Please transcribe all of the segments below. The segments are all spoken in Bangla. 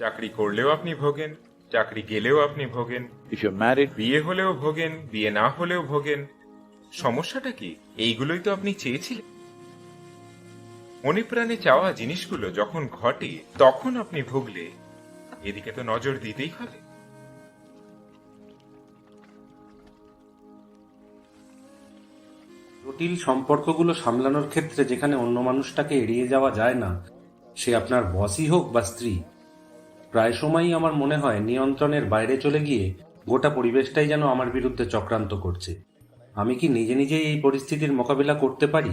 চাকরি করলেও আপনি ভোগেন চাকরি গেলেও আপনি ভোগেন। If you're married, বিয়ে হলেও ভোগেন বিয়ে না হলেও ভোগেন। সমস্যাটা কি? এইগুলোই তো আপনি চেয়েছিলেন। মনে প্রাণে চাওয়া জিনিসগুলো যখন ঘটে তখন আপনি ভুগলে এদিকে তো নজর দিতেই হবে। জটিল সম্পর্কগুলো সামলানোর ক্ষেত্রে যেখানে অন্য মানুষটাকে এড়িয়ে যাওয়া যায় না সে আপনার বসই হোক বা স্ত্রী প্রায় সময়ই আমার মনে হয় নিয়ন্ত্রণের বাইরে চলে গিয়ে গোটা পরিবেশটাই যেন আমার বিরুদ্ধে চক্রান্ত করছে। আমি কি নিজে নিজেই এই পরিস্থিতির মোকাবিলা করতে পারি?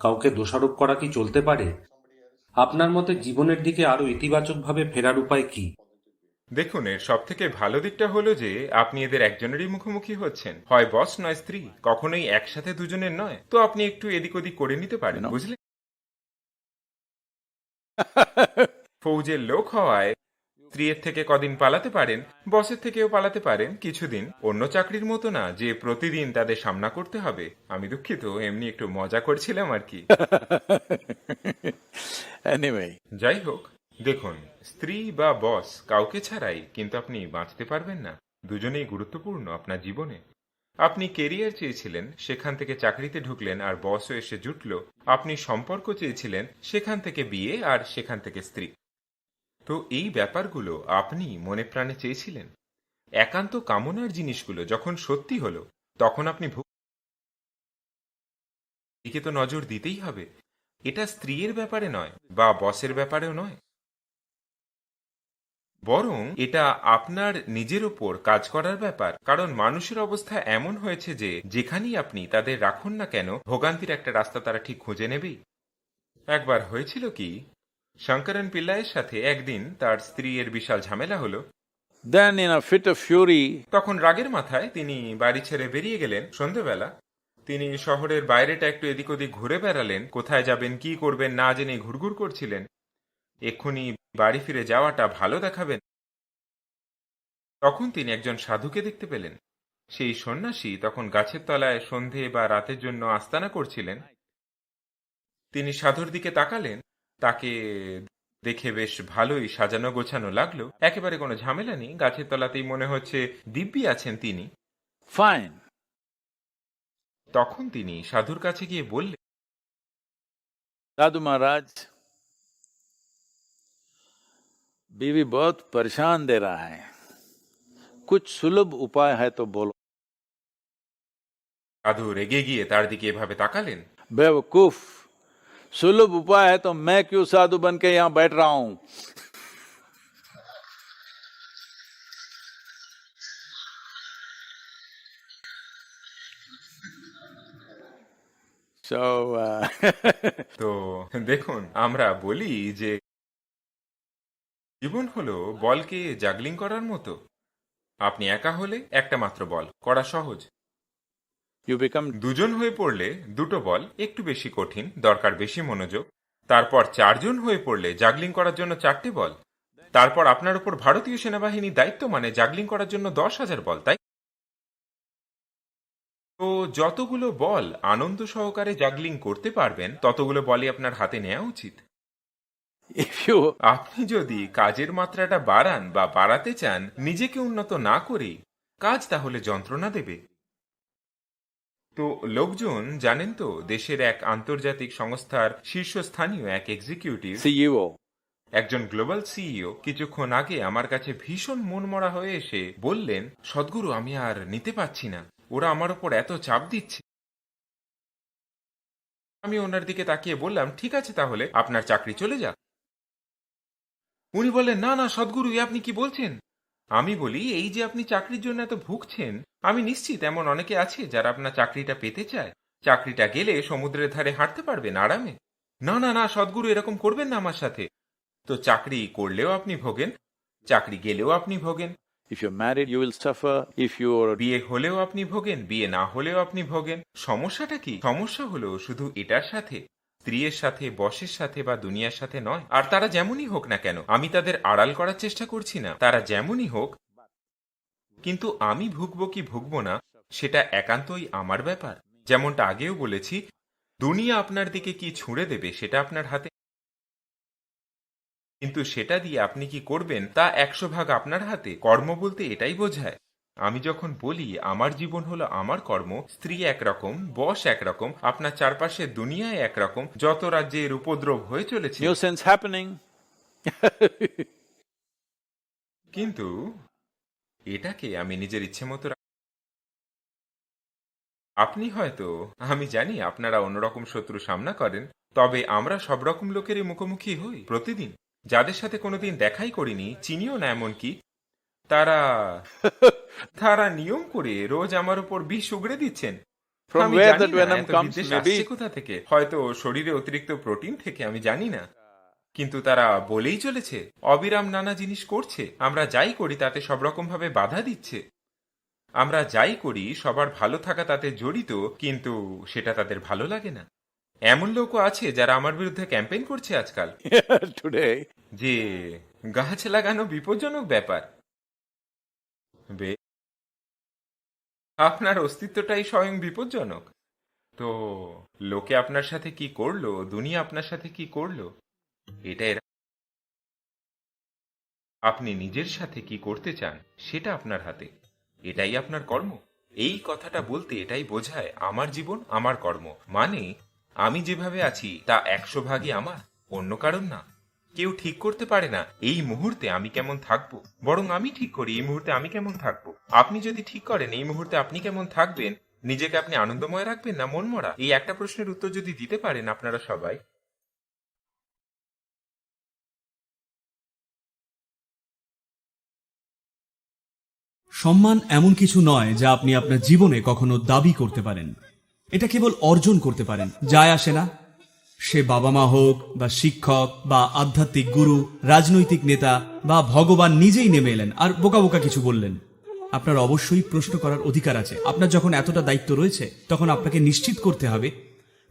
কাউকে দোষারোপ করা কি চলতে পারে? আপনার মতে জীবনের দিকে আরও ইতিবাচকভাবে ফেরার উপায় কি? দেখুন এর সব থেকে ভালো দিকটা হলো যে আপনি এদের একজনেরই মুখোমুখি হচ্ছেন। হয় বস নয় স্ত্রী। কখনোই একসাথে দুজনের নয়। তো আপনি একটু এদিক ওদিক করে নিতে পারেন বুঝলেন? ফৌজের লোক হওয়ায় স্ত্রীর থেকে কদিন পালাতে পারেন বসের থেকেও পালাতে পারেন কিছুদিন। অন্য চাকরির মতো না যে প্রতিদিন তাদের সামনা করতে হবে। আমি দুঃখিত এমনি একটু মজা করছিলাম আর কি। যাই হোক দেখুন স্ত্রী বা বস কাউকে ছাড়াই কিন্তু আপনি বাঁচতে পারবেন না। দুজনেই গুরুত্বপূর্ণ আপনার জীবনে। আপনি কেরিয়ার চেয়েছিলেন সেখান থেকে চাকরিতে ঢুকলেন আর বসও এসে জুটল। আপনি সম্পর্ক চেয়েছিলেন সেখান থেকে বিয়ে আর সেখান থেকে স্ত্রী। তো এই ব্যাপারগুলো আপনি মনে প্রাণে চেয়েছিলেন? একান্ত কামনার জিনিসগুলো যখন সত্যি হলো, তখন আপনি দিকে তো নজর দিতেই হবে। এটা স্ত্রীর ব্যাপারে নয়, বা বসের ব্যাপারেও নয়। বরং এটা আপনার নিজের ওপর কাজ করার ব্যাপার। কারণ মানুষের অবস্থা এমন হয়েছে যে, যেখানেই আপনি তাদের রাখুন না কেন, ভোগান্তির একটা রাস্তা তারা ঠিক খুঁজে নেবেই। একবার হয়েছিল কি শঙ্করন পিল্লাইয়ের সাথে একদিন তার স্ত্রী এর বিশাল ঝামেলা হলো। Then in a fit of fury, তখন রাগের মাথায় তিনি বাড়ি ছেড়ে বেরিয়ে গেলেন সন্ধেবেলা। তিনি শহরের বাইরেটা একটু এদিক ওদিক ঘুরে বেড়ালেন কোথায় যাবেন কি করবেন না জেনে ঘুরঘুর করছিলেন। এক্ষুনি বাড়ি ফিরে যাওয়াটা ভালো দেখাবেন। তখন তিনি একজন সাধুকে দেখতে পেলেন। সেই সন্ন্যাসী তখন গাছের তলায় সন্ধে বা রাতের জন্য আস্তানা করছিলেন। তিনি সাধুর দিকে তাকালেন তাকে দেখে বেশ ভালোই সাজানো গোছানো লাগলো একেবারে কোনো ঝামেলা নেই গাছের তলাতেই মনে হচ্ছে দিব্যি আছেন তিনি fine. তখন তিনি সাধুর কাছে গিয়ে বললেন साधु महाराज बीवी बहुत परेशान दे रहा है कुछ सुलभ उपाय है तो बोलो সাধু রেগে গিয়ে তার দিকে এভাবে তাকালেন बेवकूफ सुलभ उपाय है तो मैं क्यों साधु बन के यहाँ बैठ रहा हूं so uh, তো দেখুন আমরা বলি যে জীবন হলো বলকে জাগলিং করার মতো আপনি একা হলে একটা মাত্র বল করা সহজ become দুজন হয়ে পড়লে দুটো বল একটু বেশি কঠিন দরকার বেশি মনোযোগ। তারপর চারজন হয়ে পড়লে জাগলিং করার জন্য চারটি বল। তারপর আপনার উপর ভারতীয় সেনাবাহিনীর দায়িত্ব মানে জাগলিং করার জন্য দশ হাজার বল তাই? তো যতগুলো বল আনন্দ সহকারে জাগলিং করতে পারবেন ততগুলো বলই আপনার হাতে নেওয়া উচিত। আপনি যদি কাজের মাত্রাটা বাড়ান বা বাড়াতে চান নিজেকে উন্নত না করে কাজ তাহলে যন্ত্রণা দেবে। তো লোকজন জানেন তো দেশের এক আন্তর্জাতিক সংস্থার শীর্ষস্থানীয় এক এক্সিকিউটিভ সিইও। একজন গ্লোবাল সিইও কিছুক্ষণ আগে আমার কাছে ভীষণ মনমরা হয়ে এসে বললেন সদ্গুরু আমি আর নিতে পারছি না। ওরা আমার ওপর এত চাপ দিচ্ছে। আমি ওনার দিকে তাকিয়ে বললাম ঠিক আছে তাহলে আপনার চাকরি চলে যাক। উনি বললেন না না সদ্গুরু আপনি কি বলছেন? আমি বলি এই যে আপনি চাকরির জন্য এত ভুগছেন আমি নিশ্চিত এমন অনেকে আছে যারা আপনার চাকরিটা পেতে চায়। চাকরিটা গেলে সমুদ্রের ধারে হাঁটতে পারবেন আরামে। না না না সদ্গুরু এরকম করবেন না আমার সাথে। তো চাকরি করলেও আপনি ভোগেন চাকরি গেলেও আপনি ভোগেন। If you're married you will suffer. If you're বিয়ে হলেও আপনি ভোগেন বিয়ে না হলেও আপনি ভোগেন। সমস্যাটা কি? সমস্যা হলো শুধু এটার সাথে। স্ত্রীর সাথে, বসের সাথে বা দুনিয়ার সাথে নয়। আর তারা যেমনই হোক না কেন, আমি তাদের আড়াল করার চেষ্টা করছি না। তারা যেমনই হোক, কিন্তু আমি ভুগবো কি ভুগবো না, সেটা একান্তই আমার ব্যাপার। যেমনটা আগেও বলেছি, দুনিয়া আপনার দিকে কি ছুঁড়ে দেবে, সেটা আপনার হাতে। কিন্তু সেটা দিয়ে আপনি কি করবেন, তা একশো ভাগ আপনার হাতে। কর্ম বলতে এটাই বোঝায়। আমি যখন বলি আমার জীবন হলো আমার কর্ম স্ত্রী একরকম বস একরকম আপনার চারপাশে দুনিয়ায় একরকম যত রাজ্যের উপদ্রব হয়ে চলেছে. কিন্তু এটাকে আমি নিজের ইচ্ছে মতো আপনি হয়তো আমি জানি আপনারা অন্যরকম শত্রু সামনা করেন তবে আমরা সব রকম লোকেরই মুখোমুখি হই প্রতিদিন যাদের সাথে কোনোদিন দেখাই করিনি চিনিও না এমনকি তারা তারা নিয়ম করে রোজ আমার উপর বিষ উগড়ে দিচ্ছেন। From where that venom comes, maybe- কোথা থেকে? হয়তো শরীরে অতিরিক্ত প্রোটিন থেকে আমি জানি না। কিন্তু তারা বলেই চলেছে অবিরাম নানা জিনিস করছে। আমরা যাই করি তাতে সব রকম ভাবে বাধা দিচ্ছে। আমরা যাই করি সবার ভালো থাকা তাতে জড়িত কিন্তু সেটা তাদের ভালো লাগে না। এমন লোকও আছে যারা আমার বিরুদ্ধে ক্যাম্পেইন করছে আজকাল। যে গাছ লাগানো বিপজ্জনক ব্যাপার। আপনার অস্তিত্বটাই স্বয়ং বিপজ্জনক। তো লোকে আপনার সাথে কি করল? দুনিয়া আপনার সাথে কি করল? এটা এরা আপনি নিজের সাথে কি করতে চান, সেটা আপনার হাতে। এটাই আপনার কর্ম। এই কথাটা বলতে এটাই বোঝায় আমার জীবন, আমার কর্ম। মানে আমি যেভাবে আছি, তা একশো ভাগই আমার, অন্য কারণ না। কেউ ঠিক করতে পারে না, এই মুহূর্তে আমি কেমন থাকব? বরং আমি ঠিক করি, এই মুহূর্তে আমি কেমন থাকব? আপনি যদি ঠিক করেন, এই মুহূর্তে আপনি কেমন থাকবেন? নিজেকে আপনি আনন্দময় রাখবেন না মনমরা? এই একটা প্রশ্নের উত্তর যদি দিতে পারেন আপনারা সবাই। সম্মান এমন কিছু নয় যা আপনি আপনার জীবনে কখনো দাবি করতে পারেন। এটা কেবল অর্জন করতে পারেন। যায় আসে না। সে বাবা মা হোক বা শিক্ষক বা আধ্যাত্মিক গুরু, রাজনৈতিক নেতা বা ভগবান নিজেই নেমে এলেন আর বোকা বোকা কিছু বললেন। আপনার অবশ্যই প্রশ্ন করার অধিকার আছে। আপনার যখন এতটা দায়িত্ব রয়েছে, তখন আপনাকে নিশ্চিত করতে হবে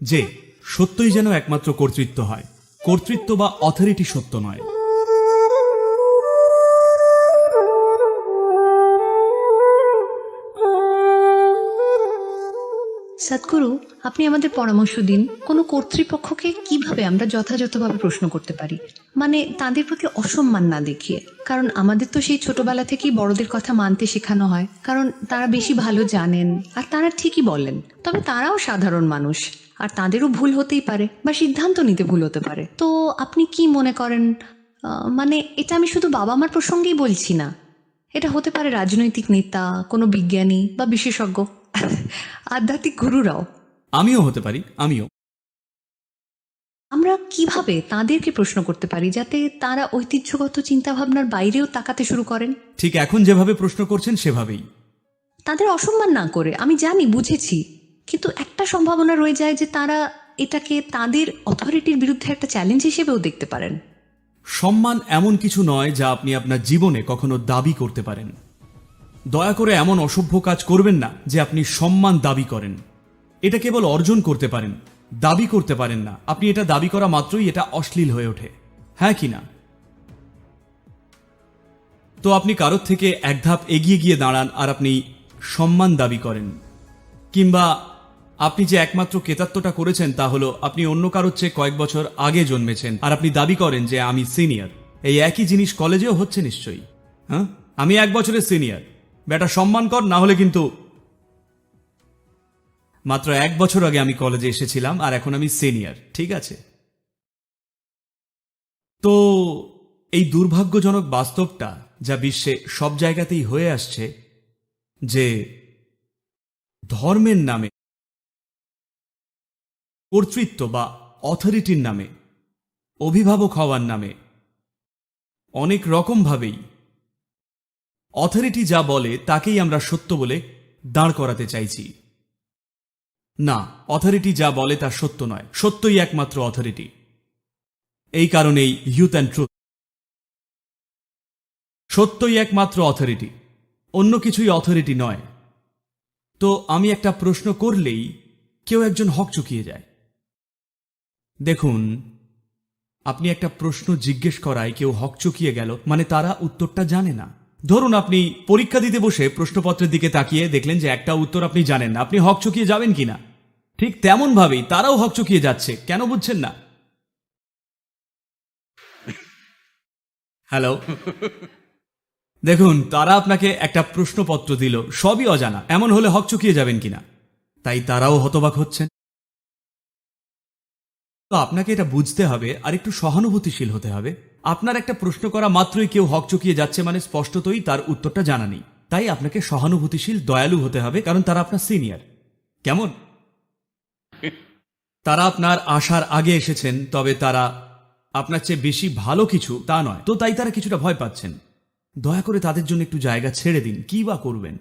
যে সত্যই যেন একমাত্র কর্তৃত্ব হয়। কর্তৃত্ব বা অথরিটি সত্য নয়। সদ্গুরু আপনি আমাদের পরামর্শ দিন, কোনো কর্তৃপক্ষকে কীভাবে আমরা যথাযথভাবে প্রশ্ন করতে পারি? মানে তাদের প্রতি অসম্মান না দেখিয়ে। কারণ আমাদের তো সেই ছোটবেলা থেকেই বড়দের কথা মানতে শেখানো হয়। কারণ তারা বেশি ভালো জানেন, আর তারা ঠিকই বলেন। তবে তারাও সাধারণ মানুষ, আর তাদেরও ভুল হতেই পারে, বা সিদ্ধান্ত নিতে ভুল হতে পারে। তো আপনি কি মনে করেন? মানে এটা আমি শুধু বাবা মার প্রসঙ্গেই বলছি না। এটা হতে পারে রাজনৈতিক নেতা, কোনো বিজ্ঞানী বা বিশেষজ্ঞ। আধ্যাত্মিক গুরুরাও। আমিও হতে পারি আমিও। আমরা কীভাবে তাদেরকে প্রশ্ন করতে পারি যাতে তারা ঐতিহ্যগত চিন্তাভাবনার বাইরেও তাকাতে শুরু করেন? ঠিক এখন যেভাবে প্রশ্ন করছেন সেভাবেই। তাদের অসম্মান না করে আমি জানি বুঝেছি। কিন্তু একটা সম্ভাবনা রয়ে যায় যে তারা এটাকে তাদের অথরিটির বিরুদ্ধে একটা চ্যালেঞ্জ হিসেবেও দেখতে পারেন। সম্মান এমন কিছু নয় যা আপনি আপনার জীবনে কখনো দাবি করতে পারেন। দয়া করে এমন অসভ্য কাজ করবেন না যে আপনি সম্মান দাবি করেন। এটা কেবল অর্জন করতে পারেন, দাবি করতে পারেন না। আপনি এটা দাবি করা মাত্রই এটা অশ্লীল হয়ে ওঠে। হ্যাঁ কি না? তো আপনি কারোর থেকে এক ধাপ এগিয়ে গিয়ে দাঁড়ান আর আপনি সম্মান দাবি করেন। কিংবা আপনি যে একমাত্র কেতাত্বটা করেছেন তা হলো আপনি অন্য কারোর চেয়ে কয়েক বছর আগে জন্মেছেন আর আপনি দাবি করেন যে আমি সিনিয়র। এই একই জিনিস কলেজেও হচ্ছে নিশ্চয়ই। হ্যাঁ? আমি এক বছরের সিনিয়র। বেটা, সম্মান কর, না হলে কিন্তু মাত্র এক বছর আগে আমি কলেজে এসেছিলাম, আর এখন আমি সিনিয়র ঠিক আছে? তো এই দুর্ভাগ্যজনক বাস্তবটা যা বিশ্বে সব জায়গাতেই হয়ে আসছে, যে ধর্মের নামে, কর্তৃত্ব বা অথরিটির নামে, অভিভাবক হওয়ার নামে, অনেক রকমভাবেই অথরিটি যা বলে, তাকেই আমরা সত্য বলে দাঁড় করাতে চাইছি। না অথরিটি যা বলে, তা সত্য নয়। সত্যই একমাত্র অথরিটি এই কারণেই ইউথ অ্যান্ড ট্রুথ সত্যই একমাত্র অথরিটি অন্য কিছুই অথরিটি নয়। তো আমি একটা প্রশ্ন করলেই কেউ একজন হক চুকিয়ে যায়। দেখুন, আপনি একটা প্রশ্ন জিজ্ঞেস করায় কেউ হক চুকিয়ে গেল মানে তারা উত্তরটা জানে না। ধরুন আপনি পরীক্ষা দিতে বসে প্রশ্নপত্রের দিকে তাকিয়ে দেখলেন যে একটা উত্তর আপনি জানেন না। আপনি হক চুকিয়ে যাবেন কিনা? ঠিক তেমন ভাবেই তারাও হক চুকিয়ে যাচ্ছে। কেন বুঝছেন না? হ্যালো। দেখুন, তারা আপনাকে একটা প্রশ্নপত্র দিল। সবই অজানা। এমন হলে হকচকিয়ে যাবেন কিনা? তাই তারাও হতবাক হচ্ছেন। তো আপনাকে এটা বুঝতে হবে আর একটু সহানুভূতিশীল হতে হবে। আপনার একটা প্রশ্ন করা মাত্রই কেউ হকচকিয়ে যাচ্ছে মানে স্পষ্টতই তার উত্তরটা জানা নেই। তাই আপনাকে সহানুভূতিশীল, দয়ালু হতে হবে কারণ তারা আপনার সিনিয়র। কেমন? তারা আপনার আসার আগে এসেছেন, তবে তারা আপনার চেয়ে বেশি ভালো কিছু তা নয়। তো তাই তারা কিছুটা ভয় পাচ্ছেন। দয়া করে তাদের জন্য একটু জায়গা ছেড়ে দিন, কি বা করবেন?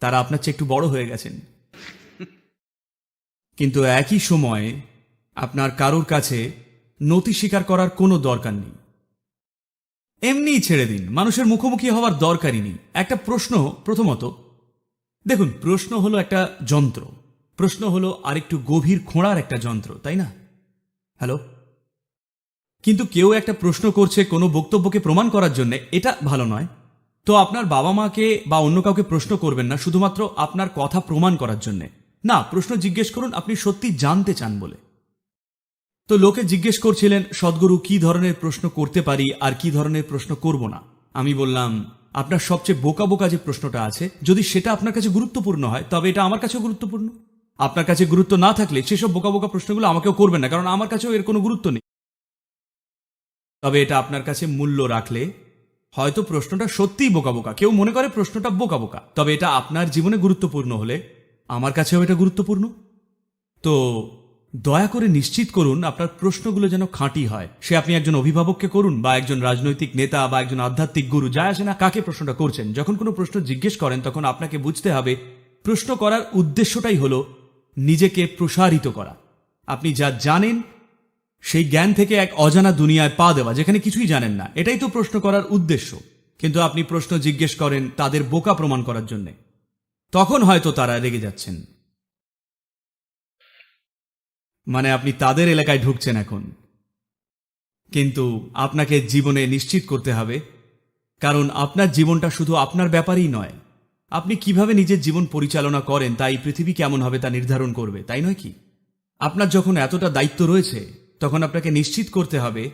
তারা আপনার চেয়ে একটু বড় হয়ে গেছেন। কিন্তু একই সময়ে আপনার কারোর কাছে নতি স্বীকার করার কোনো দরকার নেই। এমনিই ছেড়ে দিন। মানুষের মুখোমুখি হওয়ার দরকারই নেই। একটা প্রশ্ন, প্রথমত, দেখুন, প্রশ্ন হলো একটা যন্ত্র। প্রশ্ন হলো আরেকটু গভীর খোঁড়ার একটা যন্ত্র, তাই না? হ্যালো? কিন্তু কেউ একটা প্রশ্ন করছে কোনো বক্তব্যকে প্রমাণ করার জন্য, এটা ভালো নয়। তো আপনার বাবা মাকে বা অন্য কাউকে প্রশ্ন করবেন না, শুধুমাত্র আপনার কথা প্রমাণ করার জন্য। না, প্রশ্ন জিজ্ঞেস করুন, আপনি সত্যি জানতে চান বলে। তো লোকে জিজ্ঞেস করছিলেন, সদ্গুরু কি ধরনের প্রশ্ন করতে পারি আর কি ধরনের প্রশ্ন করব না? আমি বললাম, আপনার সবচেয়ে বোকা বোকা যে প্রশ্নটা আছে, যদি সেটা আপনার কাছে গুরুত্বপূর্ণ হয়, তবে এটা আমার কাছেও গুরুত্বপূর্ণ। আপনার কাছে গুরুত্ব না থাকলে সেসব বোকা বোকা প্রশ্নগুলো আমাকেও করবেন না, কারণ আমার কাছেও এর কোনো গুরুত্ব নেই। তবে এটা আপনার কাছে মূল্য রাখলে হয়তো প্রশ্নটা সত্যিই বোকা বোকা, কেউ মনে করে প্রশ্নটা বোকা বোকা, তবে এটা আপনার জীবনে গুরুত্বপূর্ণ হলে আমার কাছেও এটা গুরুত্বপূর্ণ। তো দয়া করে নিশ্চিত করুন আপনার প্রশ্নগুলো যেন খাঁটি হয়। সে আপনি একজন অভিভাবককে করুন বা একজন রাজনৈতিক নেতা বা একজন আধ্যাত্মিক গুরু যায় আসে না, কাকে প্রশ্নটা করছেন? যখন কোনো প্রশ্ন জিজ্ঞেস করেন, তখন আপনাকে বুঝতে হবে, প্রশ্ন করার উদ্দেশ্যটাই হলো নিজেকে প্রসারিত করা। আপনি যা জানেন, সেই জ্ঞান থেকে এক অজানা দুনিয়ায় পা দেওয়া, যেখানে কিছুই জানেন না। এটাই তো প্রশ্ন করার উদ্দেশ্য। কিন্তু আপনি প্রশ্ন জিজ্ঞেস করেন তাদের বোকা প্রমাণ করার জন্যে। তখন হয়তো তারা রেগে যাচ্ছেন। মানে আপনি তাদের এলাকায় ঢুকছেন এখন। কিন্তু আপনাকে জীবনে নিশ্চিত করতে হবে, কারণ আপনার জীবনটা শুধু আপনার ব্যাপারই নয়। আপনি কীভাবে নিজের জীবন পরিচালনা করেন তাই পৃথিবী কেমন হবে তা নির্ধারণ করবে, তাই নয় কি? আপনার যখন এতটা দায়িত্ব রয়েছে, তখন আপনাকে নিশ্চিত করতে হবে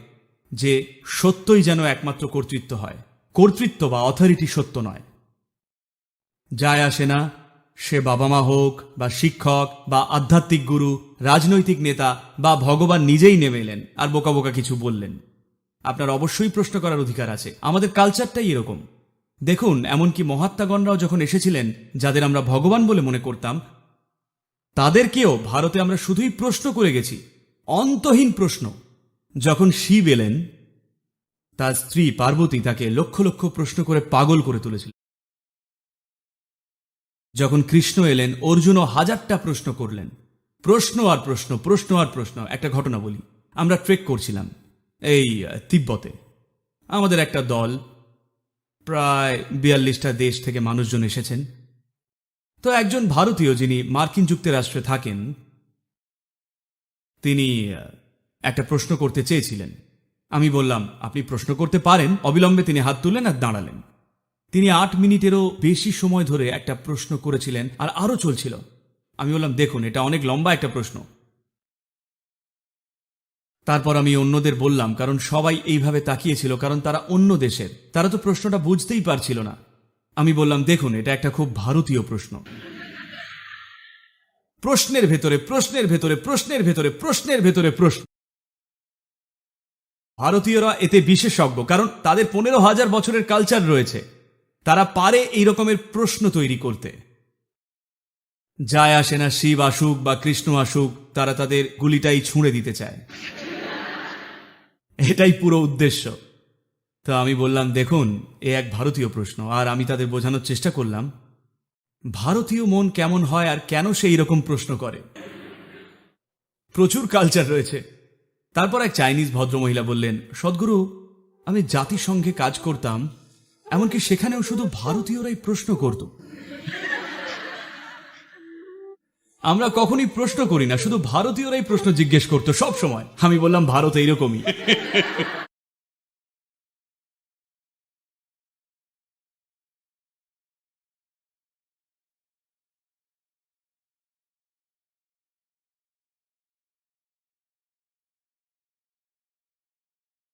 যে সত্যই যেন একমাত্র কর্তৃত্ব হয়। কর্তৃত্ব বা অথরিটি সত্য নয়। যায় আসে না সে বাবা মা হোক বা শিক্ষক বা আধ্যাত্মিক গুরু, রাজনৈতিক নেতা বা ভগবান নিজেই নেমে এলেন আর বোকা বোকা কিছু বললেন। আপনার অবশ্যই প্রশ্ন করার অধিকার আছে। আমাদের কালচারটাই এরকম। দেখুন, এমনকি মহাত্মাগণরাও যখন এসেছিলেন, যাদের আমরা ভগবান বলে মনে করতাম, তাদেরকেও ভারতে আমরা শুধুই প্রশ্ন করে গেছি। অন্তহীন প্রশ্ন। যখন শিব এলেন, তার স্ত্রী পার্বতী তাকে লক্ষ লক্ষ প্রশ্ন করে পাগল করে তুলেছিল। যখন কৃষ্ণ এলেন, অর্জুনও হাজারটা প্রশ্ন করলেন। প্রশ্ন আর প্রশ্ন প্রশ্ন আর প্রশ্ন, একটা ঘটনা বলি। আমরা ট্রেক করছিলাম এই তিব্বতে। আমাদের একটা দল, প্রায় বিয়াল্লিশটা দেশ থেকে মানুষজন এসেছেন। তো একজন ভারতীয় যিনি মার্কিন যুক্তরাষ্ট্রে থাকেন, তিনি একটা প্রশ্ন করতে চেয়েছিলেন। আমি বললাম, আপনি প্রশ্ন করতে পারেন। অবিলম্বে তিনি হাত তুললেন আর দাঁড়ালেন। তিনি আট মিনিটেরও বেশি সময় ধরে একটা প্রশ্ন করেছিলেন আর আরও চলছিল। আমি বললাম, দেখুন, এটা অনেক লম্বা একটা প্রশ্ন। তারপর আমি অন্যদের বললাম, কারণ সবাই এইভাবে তাকিয়েছিল, কারণ তারা অন্য দেশের। তারা তো প্রশ্নটা বুঝতেই পারছিল না। আমি বললাম, দেখুন, এটা একটা খুব ভারতীয় প্রশ্ন। প্রশ্নের ভেতরে প্রশ্নের ভেতরে প্রশ্নের ভেতরে প্রশ্নের ভেতরে প্রশ্ন। ভারতীয়রা এতে বিশেষজ্ঞ, কারণ তাদের পনেরো হাজার বছরের কালচার রয়েছে। তারা পারে এই রকমের প্রশ্ন তৈরি করতে। যায় আসে না শিব আসুক বা কৃষ্ণ আসুক, তারা তাদের গুলিটাই ছুঁড়ে দিতে চায়। এটাই পুরো উদ্দেশ্য। তো আমি বললাম, দেখুন, এ এক ভারতীয় প্রশ্ন, আর আমি তাদের বোঝানোর চেষ্টা করলাম। ভারতীয় মন কেমন হয় আর কেন সে এইরকম প্রশ্ন করে? প্রচুর কালচার রয়েছে। তারপর এক চাইনিজ ভদ্রমহিলা বললেন, সদ্গুরু, আমি জাতিসংঘে কাজ করতাম এমনকি সেখানেও শুধু ভারতীয়রাই প্রশ্ন করত। আমরা কখনই প্রশ্ন করি না, শুধু ভারতীয়রাই প্রশ্ন জিজ্ঞেস করতো সব সময়। আমি বললাম, ভারত এইরকমই।